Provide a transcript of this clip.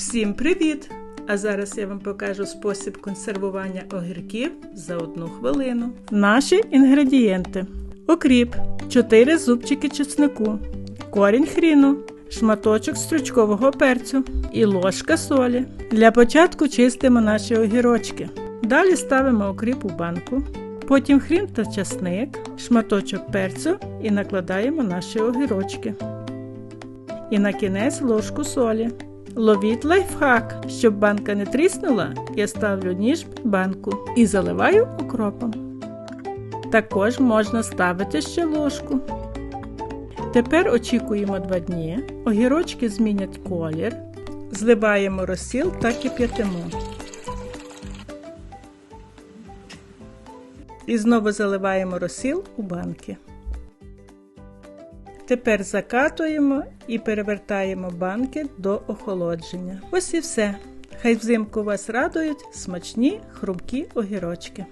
Всім привіт! А зараз я вам покажу спосіб консервування огірків за одну хвилину. Наші інгредієнти: окріп, 4 зубчики чеснику, корінь хріну, шматочок стручкового перцю і ложка солі. Для початку чистимо наші огірочки. Далі ставимо окріп у банку. Потім хрін та часник, шматочок перцю і накладаємо наші огірочки. І на кінець ложку солі. Ловіть лайфхак, щоб банка не тріснула, я ставлю ніж під банку і заливаю окропом. Також можна ставити ще ложку. Тепер очікуємо 2 дні. Огірочки змінять колір. Зливаємо розсіл та кип'ятимо. І знову заливаємо розсіл у банки. Тепер закатуємо і перевертаємо банки до охолодження. Ось і все. Хай взимку вас радують смачні хрумкі огірочки.